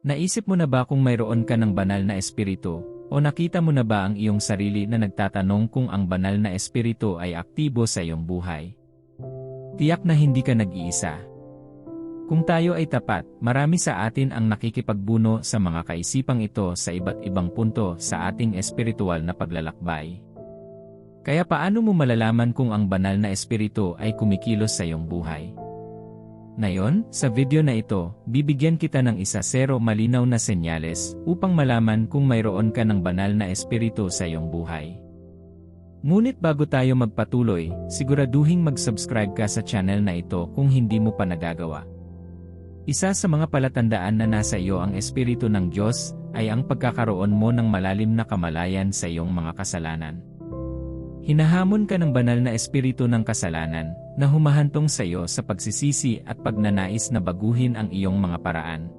Naisip mo na ba kung mayroon ka ng banal na espiritu, o nakita mo na ba ang iyong sarili na nagtatanong kung ang banal na espiritu ay aktibo sa iyong buhay? Tiyak na hindi ka nag-iisa. Kung tayo ay tapat, marami sa atin ang nakikipagbuno sa mga kaisipang ito sa iba't ibang punto sa ating espiritual na paglalakbay. Kaya paano mo malalaman kung ang banal na espiritu ay kumikilos sa iyong buhay? Ngayon, sa video na ito, bibigyan kita ng isa zero malinaw na senyales upang malaman kung mayroon ka ng banal na espiritu sa iyong buhay. Ngunit bago tayo magpatuloy, siguraduhing mag-subscribe ka sa channel na ito kung hindi mo pa nagagawa. Isa sa mga palatandaan na nasa iyo ang espiritu ng Diyos ay ang pagkakaroon mo ng malalim na kamalayan sa iyong mga kasalanan. Hinahamon ka ng banal na espiritu ng kasalanan na humahantong sa iyo sa pagsisisi at pagnanais na baguhin ang iyong mga paraan.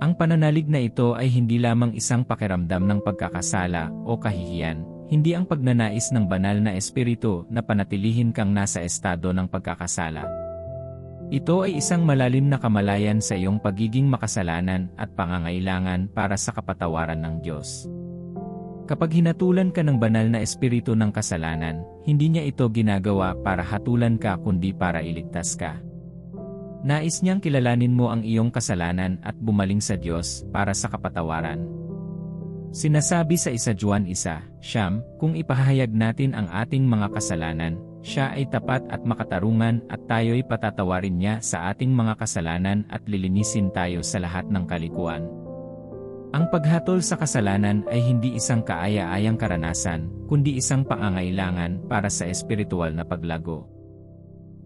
Ang pananalig na ito ay hindi lamang isang pakiramdam ng pagkakasala o kahihiyan, hindi ang pagnanais ng banal na espiritu na panatilihin kang nasa estado ng pagkakasala. Ito ay isang malalim na kamalayan sa iyong pagiging makasalanan at pangangailangan para sa kapatawaran ng Diyos. Kapag hinatulan ka ng banal na espiritu ng kasalanan, hindi niya ito ginagawa para hatulan ka kundi para iligtas ka. Nais niyang kilalanin mo ang iyong kasalanan at bumaling sa Diyos para sa kapatawaran. Sinasabi sa isa Juan isa, Siyam, kung ipahayag natin ang ating mga kasalanan, siya ay tapat at makatarungan at tayo'y patatawarin niya sa ating mga kasalanan at lilinisin tayo sa lahat ng kalikuan. Ang paghatol sa kasalanan ay hindi isang kaaya-ayang karanasan, kundi isang pangangailangan para sa espiritual na paglago.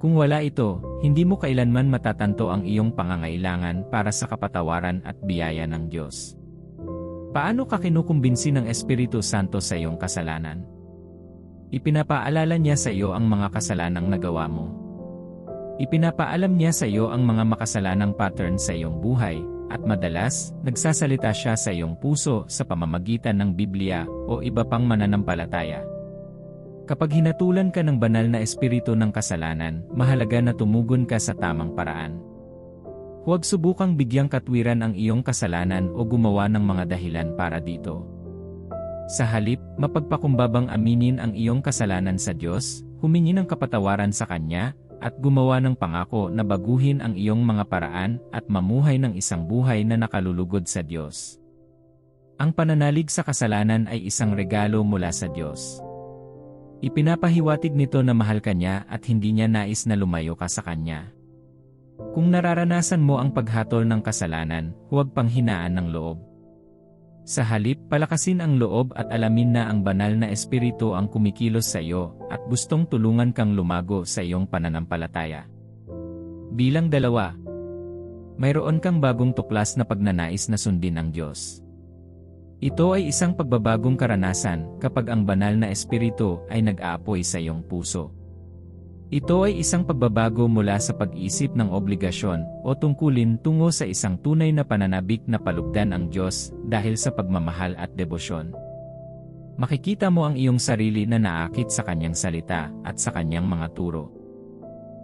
Kung wala ito, hindi mo kailanman matatanto ang iyong pangangailangan para sa kapatawaran at biyaya ng Diyos. Paano ka kinukumbinsi ng Espiritu Santo sa iyong kasalanan? Ipinapaalala niya sa iyo ang mga kasalanang nagawa mo. Ipinapaalam niya sa iyo ang mga makasalanang pattern sa iyong buhay, at madalas, nagsasalita siya sa iyong puso sa pamamagitan ng Biblia o iba pang mananampalataya. Kapag hinatulan ka ng banal na espiritu ng kasalanan, mahalaga na tumugon ka sa tamang paraan. Huwag subukang bigyang katwiran ang iyong kasalanan o gumawa ng mga dahilan para dito. Sa halip, mapagpakumbabang aminin ang iyong kasalanan sa Diyos, humingi ng kapatawaran sa Kanya, at gumawa ng pangako na baguhin ang iyong mga paraan at mamuhay ng isang buhay na nakalulugod sa Diyos. Ang pananalig sa kasalanan ay isang regalo mula sa Diyos. Ipinapahiwatig nito na mahal ka niya at hindi niya nais na lumayo ka sa kanya. Kung nararanasan mo ang paghatol ng kasalanan, huwag panghinaan ng loob. Sa halip, palakasin ang loob at alamin na ang banal na espiritu ang kumikilos sa iyo at gustong tulungan kang lumago sa iyong pananampalataya. Bilang dalawa, mayroon kang bagong tuklas na pagnanais na sundin ang Diyos. Ito ay isang pagbabagong karanasan kapag ang banal na espiritu ay nag-aapoy sa iyong puso. Ito ay isang pagbabago mula sa pag-iisip ng obligasyon o tungkulin tungo sa isang tunay na pananabik na palugdan ang Diyos dahil sa pagmamahal at debosyon. Makikita mo ang iyong sarili na naakit sa kanyang salita at sa kanyang mga turo.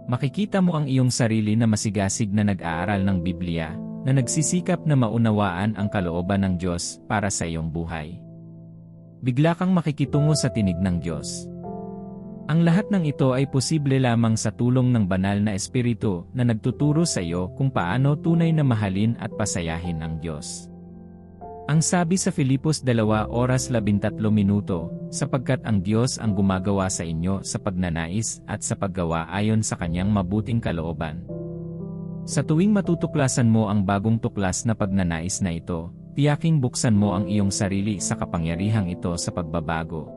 Makikita mo ang iyong sarili na masigasig na nag-aaral ng Biblia, na nagsisikap na maunawaan ang kalooban ng Diyos para sa iyong buhay. Bigla kang makikitungo sa tinig ng Diyos. Ang lahat ng ito ay posible lamang sa tulong ng banal na espiritu na nagtuturo sa iyo kung paano tunay na mahalin at pasayahin ang Diyos. Ang sabi sa Filipos 2 oras 13 minuto, sapagkat ang Diyos ang gumagawa sa inyo sa pagnanais at sa paggawa ayon sa kanyang mabuting kalooban. Sa tuwing matutuklasan mo ang bagong tuklas na pagnanais na ito, tiyaking buksan mo ang iyong sarili sa kapangyarihang ito sa pagbabago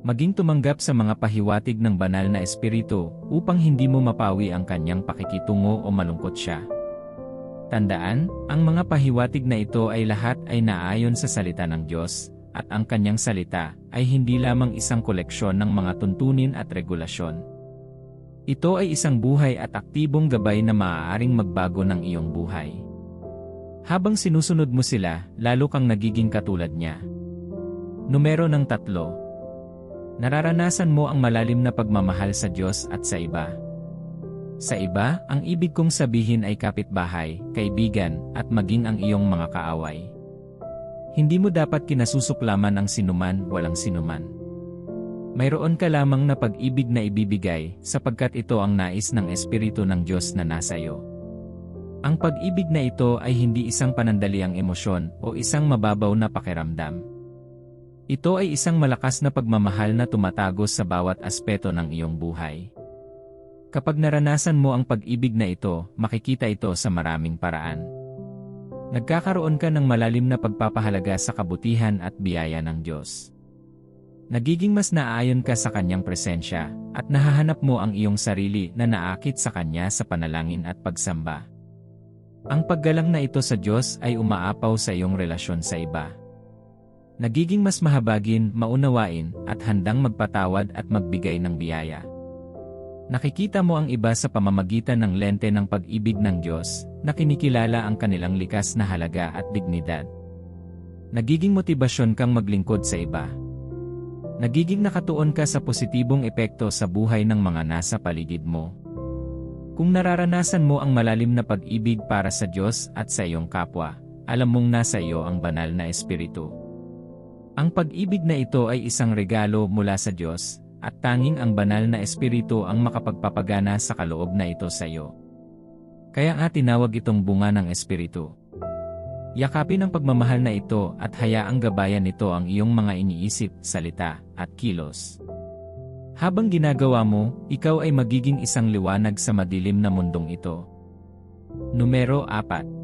maging tumanggap sa mga pahiwatig ng banal na espiritu upang hindi mo mapawi ang kanyang pakikitungo o malungkot siya. Tandaan, ang mga pahiwatig na ito ay lahat ay naayon sa salita ng Diyos, at ang kanyang salita ay hindi lamang isang koleksyon ng mga tuntunin at regulasyon. Ito ay isang buhay at aktibong gabay na maaaring magbago ng iyong buhay. Habang sinusunod mo sila, lalo kang nagiging katulad niya. Numero ng tatlo, Nararanasan mo ang malalim na pagmamahal sa Diyos at sa iba. Sa iba, ang ibig kong sabihin ay kapitbahay, kaibigan, at maging ang iyong mga kaaway. Hindi mo dapat kinasusuklaman ang sinuman, walang sinuman. Mayroon ka lamang na pag-ibig na ibibigay, sapagkat ito ang nais ng Espiritu ng Diyos na nasa iyo. Ang pag-ibig na ito ay hindi isang panandaliang emosyon o isang mababaw na pakiramdam. Ito ay isang malakas na pagmamahal na tumatagos sa bawat aspeto ng iyong buhay. Kapag naranasan mo ang pag-ibig na ito, makikita ito sa maraming paraan. Nagkakaroon ka ng malalim na pagpapahalaga sa kabutihan at biyaya ng Diyos. Nagiging mas naaayon ka sa Kanyang presensya, at nahahanap mo ang iyong sarili na naakit sa Kanya sa panalangin at pagsamba. Ang paggalang na ito sa Diyos ay umaapaw sa iyong relasyon sa iba. Nagiging mas mahabagin, maunawain, at handang magpatawad at magbigay ng biyaya. Nakikita mo ang iba sa pamamagitan ng lente ng pag-ibig ng Diyos, na kinikilala ang kanilang likas na halaga at dignidad. Nagiging motibasyon kang maglingkod sa iba. Nagiging nakatuon ka sa positibong epekto sa buhay ng mga nasa paligid mo. Kung nararanasan mo ang malalim na pag-ibig para sa Diyos at sa iyong kapwa, alam mong nasa iyo ang banal na espiritu. Ang pag-ibig na ito ay isang regalo mula sa Diyos, at tanging ang banal na espiritu ang makapagpapagana sa kaloob na ito sa iyo. Kaya nga tinawag itong bunga ng espiritu. Yakapin ang pagmamahal na ito at hayaang gabayan nito ang iyong mga iniisip, salita, at kilos. Habang ginagawa mo, ikaw ay magiging isang liwanag sa madilim na mundong ito. Numero 4.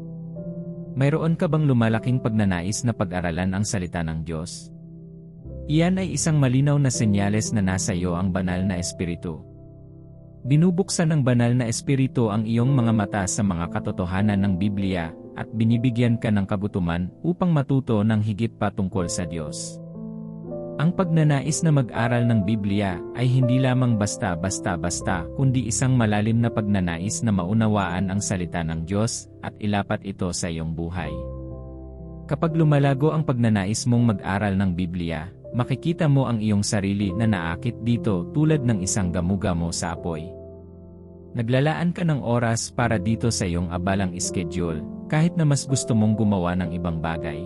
Mayroon ka bang lumalaking pagnanais na pag-aralan ang salita ng Diyos? Iyan ay isang malinaw na senyales na nasa iyo ang banal na espiritu. Binubuksan ng banal na espiritu ang iyong mga mata sa mga katotohanan ng Biblia at binibigyan ka ng kabutuman upang matuto ng higit pa tungkol sa Diyos. Ang pagnanais na mag-aral ng Biblia ay hindi lamang basta-basta-basta kundi isang malalim na pagnanais na maunawaan ang salita ng Diyos at ilapat ito sa iyong buhay. Kapag lumalago ang pagnanais mong mag-aral ng Biblia, makikita mo ang iyong sarili na naakit dito tulad ng isang gamugamo sa apoy. Naglalaan ka ng oras para dito sa iyong abalang schedule, kahit na mas gusto mong gumawa ng ibang bagay.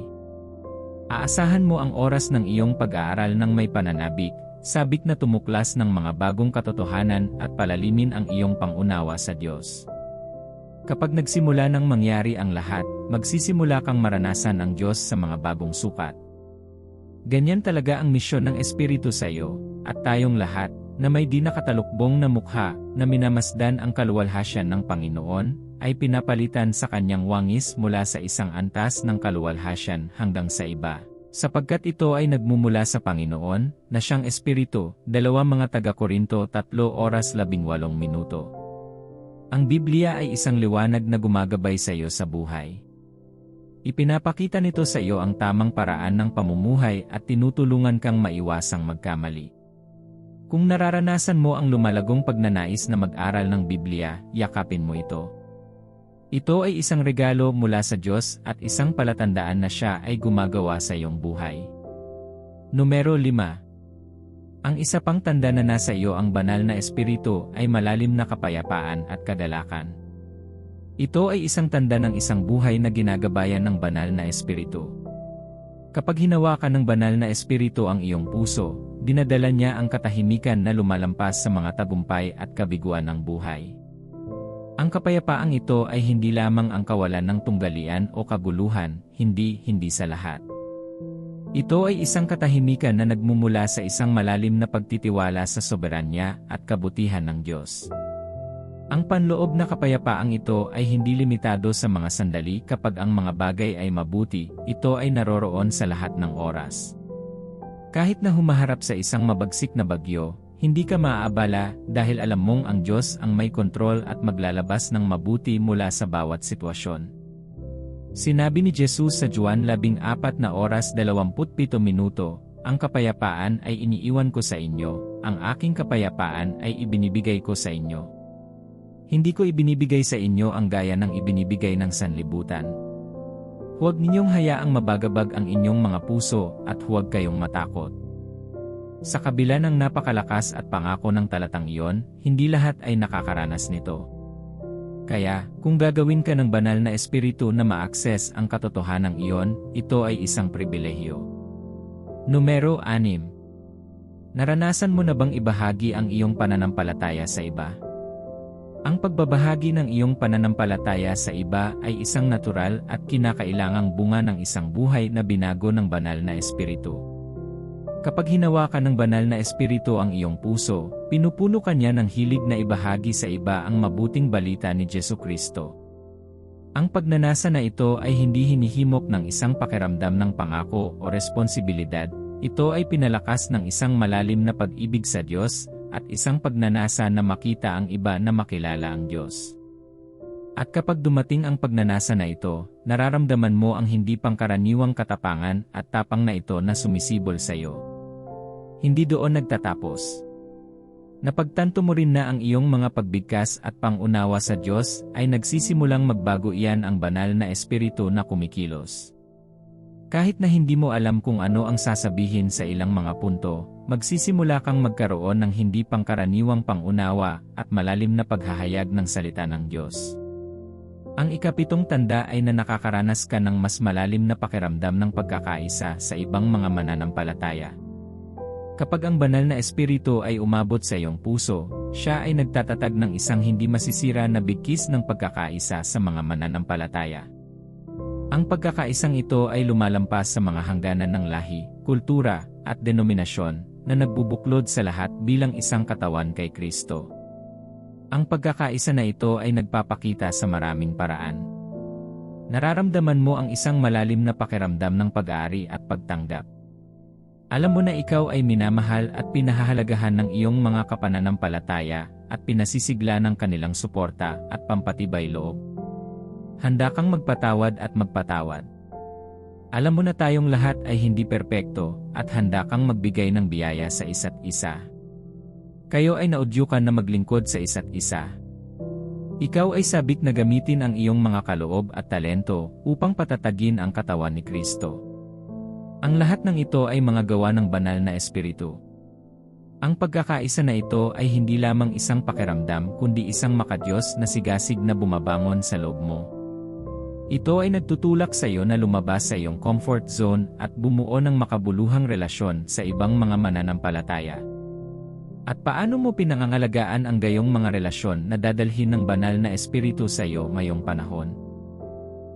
Aasahan mo ang oras ng iyong pag-aaral ng may pananabik, sabik na tumuklas ng mga bagong katotohanan at palalimin ang iyong pangunawa sa Diyos. Kapag nagsimula nang mangyari ang lahat, magsisimula kang maranasan ang Diyos sa mga bagong sukat. Ganyan talaga ang misyon ng Espiritu sa iyo, at tayong lahat, na may di nakatalukbong na mukha, na minamasdan ang kaluwalhasyan ng Panginoon, ay pinapalitan sa kanyang wangis mula sa isang antas ng kaluwalhasyan hanggang sa iba. Sapagkat ito ay nagmumula sa Panginoon, na siyang Espiritu, dalawa mga taga-Korinto 3 oras 18 minuto. Ang Biblia ay isang liwanag na gumagabay sa iyo sa buhay. Ipinapakita nito sa iyo ang tamang paraan ng pamumuhay at tinutulungan kang maiwasang magkamali. Kung nararanasan mo ang lumalagong pagnanais na mag-aral ng Biblia, yakapin mo ito. Ito ay isang regalo mula sa Diyos at isang palatandaan na siya ay gumagawa sa iyong buhay. Numero 5. Ang isa pang tanda na nasa iyo ang banal na espiritu ay malalim na kapayapaan at kagalakan. Ito ay isang tanda ng isang buhay na ginagabayan ng banal na espiritu. Kapag hinawakan ng banal na espiritu ang iyong puso, dinadala niya ang katahimikan na lumalampas sa mga tagumpay at kabiguan ng buhay. Ang kapayapaang ito ay hindi lamang ang kawalan ng tunggalian o kaguluhan, hindi, hindi sa lahat. Ito ay isang katahimikan na nagmumula sa isang malalim na pagtitiwala sa soberanya at kabutihan ng Diyos. Ang panloob na kapayapaang ito ay hindi limitado sa mga sandali kapag ang mga bagay ay mabuti, ito ay naroroon sa lahat ng oras. Kahit na humaharap sa isang mabagsik na bagyo, hindi ka maaabala dahil alam mong ang Diyos ang may kontrol at maglalabas ng mabuti mula sa bawat sitwasyon. Sinabi ni Jesus sa Juan 14 na oras 27 minuto, ang kapayapaan ay iniiwan ko sa inyo, ang aking kapayapaan ay ibinibigay ko sa inyo. Hindi ko ibinibigay sa inyo ang gaya ng ibinibigay ng sanlibutan. Huwag ninyong hayaang mabagabag ang inyong mga puso at huwag kayong matakot. Sa kabila ng napakalakas at pangako ng talatang iyon, hindi lahat ay nakakaranas nito. Kaya, kung gagawin ka ng banal na espiritu na ma-access ang katotohanan iyon, ito ay isang pribilehyo. Numero 6. Naranasan mo na bang ibahagi ang iyong pananampalataya sa iba? Ang pagbabahagi ng iyong pananampalataya sa iba ay isang natural at kinakailangang bunga ng isang buhay na binago ng banal na espiritu. Kapag hinawakan ng banal na espiritu ang iyong puso, pinupuno ka niya ng hilig na ibahagi sa iba ang mabuting balita ni Jesu Kristo. Ang pagnanasa na ito ay hindi hinihimok ng isang pakiramdam ng pangako o responsibilidad, ito ay pinalakas ng isang malalim na pag-ibig sa Diyos at isang pagnanasa na makita ang iba na makilala ang Diyos. At kapag dumating ang pagnanasa na ito, nararamdaman mo ang hindi pangkaraniwang katapangan at tapang na ito na sumisibol sa iyo. Hindi doon nagtatapos. Napagtanto mo rin na ang iyong mga pagbigkas at pangunawa sa Diyos ay nagsisimulang magbago iyan ang banal na espiritu na kumikilos. Kahit na hindi mo alam kung ano ang sasabihin sa ilang mga punto, magsisimula kang magkaroon ng hindi pangkaraniwang pangunawa at malalim na paghahayag ng salita ng Diyos. Ang ikapitong tanda ay na nakakaranas ka ng mas malalim na pakiramdam ng pagkakaisa sa ibang mga mananampalataya. Kapag ang banal na espiritu ay umabot sa iyong puso, siya ay nagtatatag ng isang hindi masisira na bigkis ng pagkakaisa sa mga mananampalataya. Ang pagkakaisang ito ay lumalampas sa mga hangganan ng lahi, kultura, at denominasyon, na nagbubuklod sa lahat bilang isang katawan kay Kristo. Ang pagkakaisa na ito ay nagpapakita sa maraming paraan. Nararamdaman mo ang isang malalim na pakiramdam ng pag-aari at pagtanggap. Alam mo na ikaw ay minamahal at pinahahalagahan ng iyong mga kapananampalataya at pinasisigla ng kanilang suporta at pampatibay loob. Handa kang magpatawad at magpatawad. Alam mo na tayong lahat ay hindi perpekto at handa kang magbigay ng biyaya sa isa't isa. Kayo ay naudyukan na maglingkod sa isa't isa. Ikaw ay sabik na gamitin ang iyong mga kaloob at talento upang patatagin ang katawan ni Kristo. Ang lahat ng ito ay mga gawa ng banal na espiritu. Ang pagkakaisa na ito ay hindi lamang isang pakiramdam kundi isang makadyos na sigasig na bumabangon sa loob mo. Ito ay nagtutulak sa iyo na lumabas sa iyong comfort zone at bumuo ng makabuluhang relasyon sa ibang mga mananampalataya. At paano mo pinangangalagaan ang gayong mga relasyon na dadalhin ng banal na espiritu sa iyo ngayong panahon?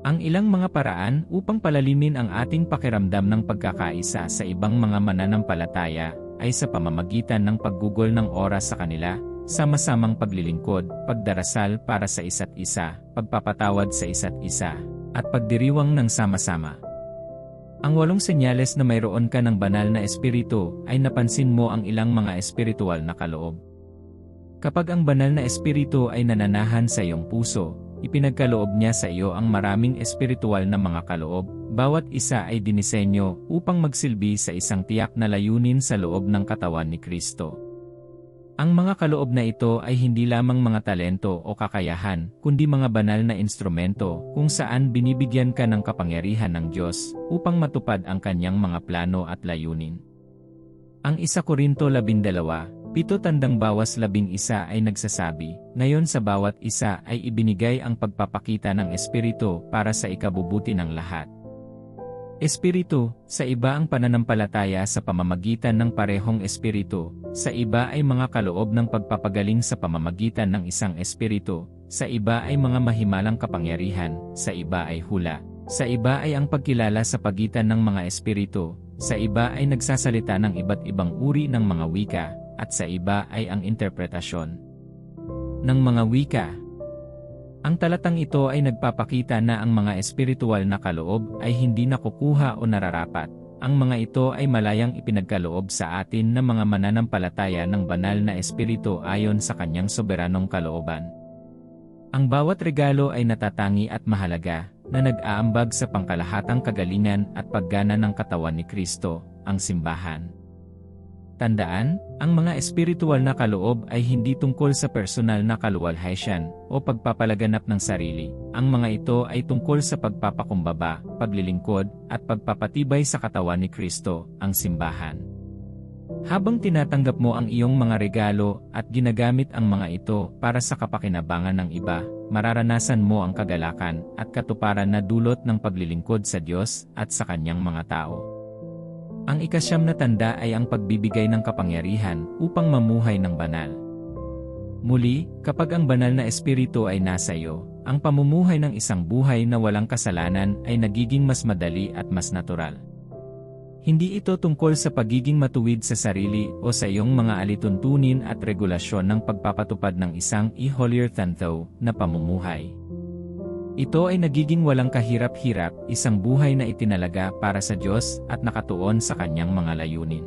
Ang ilang mga paraan upang palalimin ang ating pakiramdam ng pagkakaisa sa ibang mga mananampalataya ay sa pamamagitan ng paggugol ng oras sa kanila, sama-samang paglilingkod, pagdarasal para sa isa't isa, pagpapatawad sa isa't isa, at pagdiriwang ng sama-sama. Ang walong senyales na mayroon ka ng banal na espiritu ay napansin mo ang ilang mga espiritual na kaloob. Kapag ang banal na espiritu ay nananahan sa iyong puso, ipinagkaloob niya sa iyo ang maraming espiritual na mga kaloob, bawat isa ay dinisenyo upang magsilbi sa isang tiyak na layunin sa loob ng katawan ni Kristo. Ang mga kaloob na ito ay hindi lamang mga talento o kakayahan, kundi mga banal na instrumento kung saan binibigyan ka ng kapangyarihan ng Diyos upang matupad ang kanyang mga plano at layunin. Ang isa Korinto 12, pito tandang bawas labing isa ay nagsasabi, ngayon sa bawat isa ay ibinigay ang pagpapakita ng Espiritu para sa ikabubuti ng lahat. Espiritu, sa iba ang pananampalataya sa pamamagitan ng parehong espiritu, sa iba ay mga kaloob ng pagpapagaling sa pamamagitan ng isang espiritu, sa iba ay mga mahimalang kapangyarihan, sa iba ay hula, sa iba ay ang pagkilala sa pagitan ng mga espiritu, sa iba ay nagsasalita ng iba't ibang uri ng mga wika, at sa iba ay ang interpretasyon ng mga wika. Ang talatang ito ay nagpapakita na ang mga espiritual na kaloob ay hindi nakukuha o nararapat. Ang mga ito ay malayang ipinagkaloob sa atin ng mga mananampalataya ng banal na espiritu ayon sa kanyang soberanong kalooban. Ang bawat regalo ay natatangi at mahalaga, na nag-aambag sa pangkalahatang kagalingan at paggana ng katawan ni Kristo, ang simbahan. Tandaan, ang mga espiritual na kaloob ay hindi tungkol sa personal na kaluwalhatian o pagpapalaganap ng sarili. Ang mga ito ay tungkol sa pagpapakumbaba, paglilingkod, at pagpapatibay sa katawan ni Kristo, ang simbahan. Habang tinatanggap mo ang iyong mga regalo at ginagamit ang mga ito para sa kapakinabangan ng iba, mararanasan mo ang kagalakan at katuparan na dulot ng paglilingkod sa Diyos at sa kanyang mga tao. Ang ikasyam na tanda ay ang pagbibigay ng kapangyarihan upang mamuhay ng banal. Muli, kapag ang banal na espiritu ay nasa iyo, ang pamumuhay ng isang buhay na walang kasalanan ay nagiging mas madali at mas natural. Hindi ito tungkol sa pagiging matuwid sa sarili o sa iyong mga alituntunin at regulasyon ng pagpapatupad ng isang e-holier than thou na pamumuhay. Ito ay nagiging walang kahirap-hirap, isang buhay na itinalaga para sa Diyos at nakatuon sa kanyang mga layunin.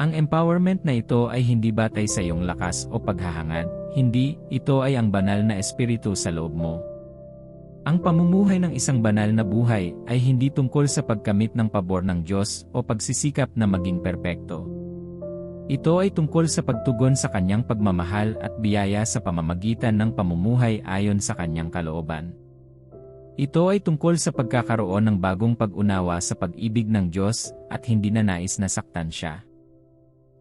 Ang empowerment na ito ay hindi batay sa iyong lakas o paghahangad, hindi, ito ay ang banal na espiritu sa loob mo. Ang pamumuhay ng isang banal na buhay ay hindi tungkol sa pagkamit ng pabor ng Diyos o pagsisikap na maging perpekto. Ito ay tungkol sa pagtugon sa kanyang pagmamahal at biyaya sa pamamagitan ng pamumuhay ayon sa kanyang kalooban. Ito ay tungkol sa pagkakaroon ng bagong pag-unawa sa pag-ibig ng Diyos at hindi na nais na saktan siya.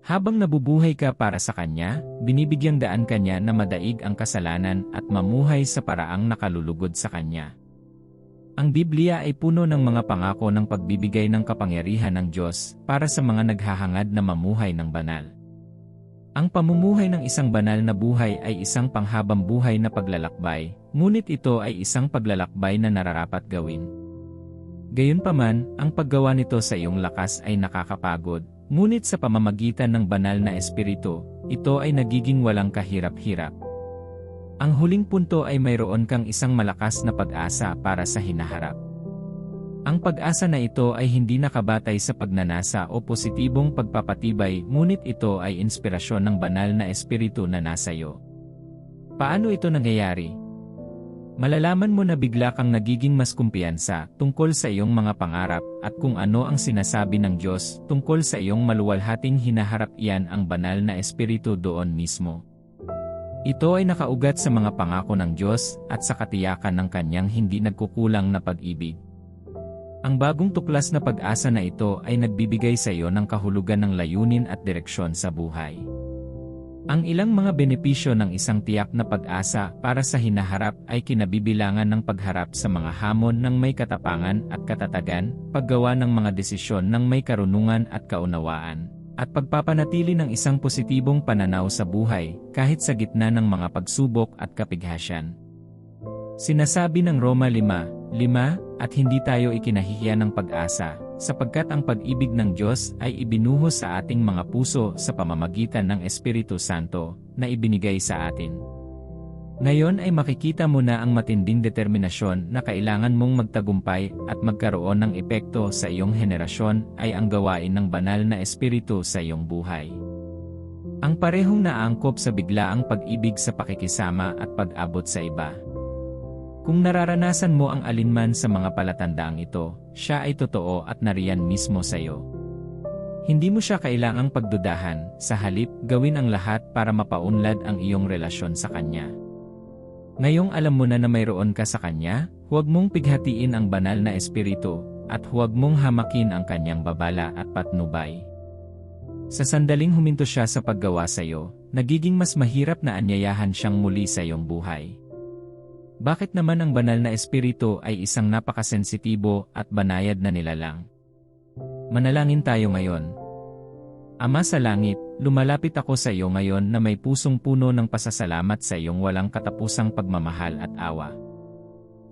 Habang nabubuhay ka para sa Kanya, binibigyang daan Kanya na madaig ang kasalanan at mamuhay sa paraang nakalulugod sa Kanya. Ang Biblia ay puno ng mga pangako ng pagbibigay ng kapangyarihan ng Diyos para sa mga naghahangad na mamuhay ng banal. Ang pamumuhay ng isang banal na buhay ay isang panghabang buhay na paglalakbay, ngunit ito ay isang paglalakbay na nararapat gawin. Gayunpaman, ang paggawa nito sa iyong lakas ay nakakapagod, Ngunit sa pamamagitan ng banal na espiritu, ito ay nagiging walang kahirap-hirap. Ang huling punto ay mayroon kang isang malakas na pag-asa para sa hinaharap. Ang pag-asa na ito ay hindi nakabatay sa pagnanasa o positibong pagpapatibay ngunit ito ay inspirasyon ng banal na espiritu na nasa iyo. Paano ito nangyayari? Malalaman mo na bigla kang nagiging mas kumpiyansa tungkol sa iyong mga pangarap at kung ano ang sinasabi ng Diyos tungkol sa iyong maluwalhating hinaharap iyan ang banal na espiritu doon mismo. Ito ay nakaugat sa mga pangako ng Diyos at sa katiyakan ng kanyang hindi nagkukulang na pag-ibig. Ang bagong tuklas na pag-asa na ito ay nagbibigay sa iyo ng kahulugan ng layunin at direksyon sa buhay. Ang ilang mga benepisyo ng isang tiyak na pag-asa para sa hinaharap ay kinabibilangan ng pagharap sa mga hamon ng may katapangan at katatagan, paggawa ng mga desisyon ng may karunungan at kaunawaan, at pagpapanatili ng isang positibong pananaw sa buhay kahit sa gitna ng mga pagsubok at kapighasyan. Sinasabi ng Roma 5, 5, at hindi tayo ikinahihiya ng pag-asa, sapagkat ang pag-ibig ng Diyos ay ibinuhos sa ating mga puso sa pamamagitan ng Espiritu Santo na ibinigay sa atin. Ngayon ay makikita mo na ang matinding determinasyon na kailangan mong magtagumpay at magkaroon ng epekto sa iyong henerasyon ay ang gawain ng banal na espiritu sa iyong buhay. Ang parehong naangkop sa biglaang pag-ibig sa pakikisama at pag-abot sa iba. Kung nararanasan mo ang alinman sa mga palatandaang ito, siya ay totoo at nariyan mismo sa iyo. Hindi mo siya kailangang pagdudahan, sa halip, gawin ang lahat para mapaunlad ang iyong relasyon sa Kanya. Ngayong alam mo na na mayroon ka sa Kanya, huwag mong pighatiin ang banal na espiritu, at huwag mong hamakin ang Kanyang babala at patnubay. Sa sandaling huminto siya sa paggawa sa iyo, nagiging mas mahirap na anyayahan siyang muli sa iyong buhay. Bakit naman ang banal na espiritu ay isang napakasensitibo at banayad na nilalang? Manalangin tayo ngayon. Ama sa langit, lumalapit ako sa iyo ngayon na may pusong puno ng pasasalamat sa iyong walang katapusang pagmamahal at awa.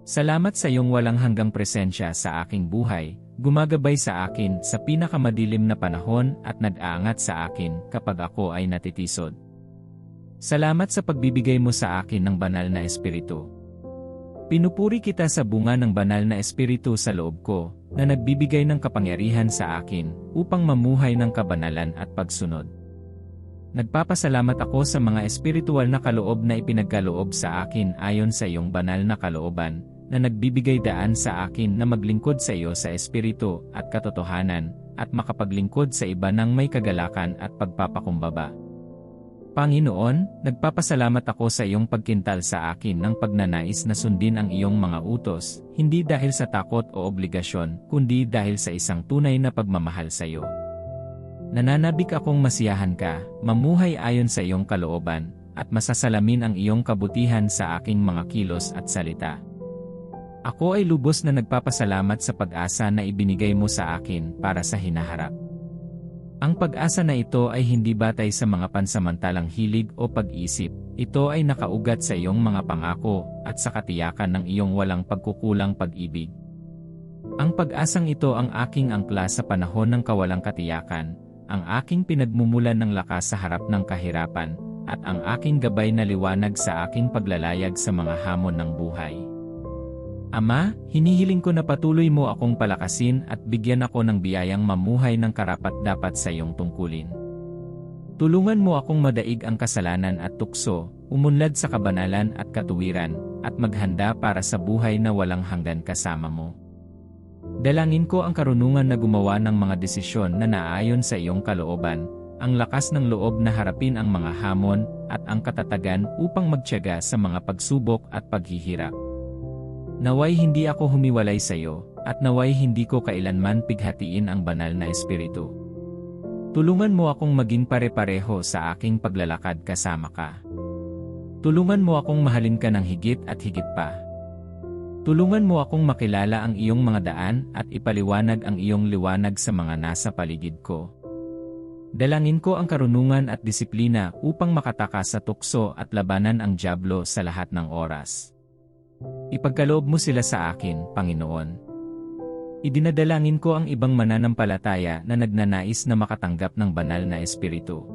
Salamat sa iyong walang hanggang presensya sa aking buhay, gumagabay sa akin sa pinakamadilim na panahon at nag-aangat sa akin kapag ako ay natitisod. Salamat sa pagbibigay mo sa akin ng banal na espiritu. Pinupuri kita sa bunga ng banal na espiritu sa loob ko, na nagbibigay ng kapangyarihan sa akin, upang mamuhay ng kabanalan at pagsunod. Nagpapasalamat ako sa mga espiritual na kaloob na ipinagkaloob sa akin ayon sa iyong banal na kalooban, na nagbibigay daan sa akin na maglingkod sa iyo sa espiritu at katotohanan, at makapaglingkod sa iba ng may kagalakan at pagpapakumbaba. Panginoon, nagpapasalamat ako sa iyong pagkintal sa akin ng pagnanais na sundin ang iyong mga utos, hindi dahil sa takot o obligasyon, kundi dahil sa isang tunay na pagmamahal sa iyo. Nananabik akong masiyahan ka, mamuhay ayon sa iyong kalooban, at masasalamin ang iyong kabutihan sa aking mga kilos at salita. Ako ay lubos na nagpapasalamat sa pag-asa na ibinigay mo sa akin para sa hinaharap. Ang pag-asa na ito ay hindi batay sa mga pansamantalang hilig o pag-isip, ito ay nakaugat sa iyong mga pangako at sa katiyakan ng iyong walang pagkukulang pag-ibig. Ang pag-asang ito ang aking angkla sa panahon ng kawalang katiyakan, ang aking pinagmumulan ng lakas sa harap ng kahirapan, at ang aking gabay na liwanag sa aking paglalayag sa mga hamon ng buhay. Ama, hinihiling ko na patuloy mo akong palakasin at bigyan ako ng biyayang mamuhay ng karapat-dapat sa iyong tungkulin. Tulungan mo akong madaig ang kasalanan at tukso, umunlad sa kabanalan at katuwiran, at maghanda para sa buhay na walang hanggan kasama mo. Dalangin ko ang karunungan na gumawa ng mga desisyon na naayon sa iyong kalooban, ang lakas ng loob na harapin ang mga hamon, at ang katatagan upang magtiyaga sa mga pagsubok at paghihirap. Naway hindi ako humiwalay sa iyo, at naway hindi ko kailanman pighatiin ang banal na espiritu. Tulungan mo akong maging pare-pareho sa aking paglalakad kasama ka. Tulungan mo akong mahalin ka ng higit at higit pa. Tulungan mo akong makilala ang iyong mga daan at ipaliwanag ang iyong liwanag sa mga nasa paligid ko. Dalangin ko ang karunungan at disiplina upang makatakas sa tukso at labanan ang Diablo sa lahat ng oras. Ipagkaloob mo sila sa akin, Panginoon. Idinadalangin ko ang ibang mananampalataya na nagnanais na makatanggap ng banal na espiritu.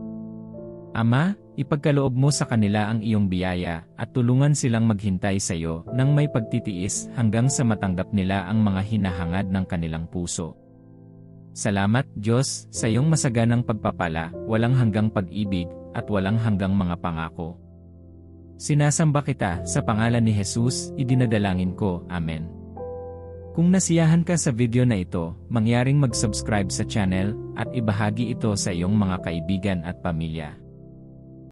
Ama, ipagkaloob mo sa kanila ang iyong biyaya at tulungan silang maghintay sa iyo nang may pagtitiis hanggang sa matanggap nila ang mga hinahangad ng kanilang puso. Salamat, Diyos, sa iyong masaganang pagpapala, walang hanggang pag-ibig, at walang hanggang mga pangako. Sinasamba kita sa pangalan ni Jesus, idinadalangin ko, Amen. Kung nasiyahan ka sa video na ito, mangyaring mag-subscribe sa channel at ibahagi ito sa iyong mga kaibigan at pamilya.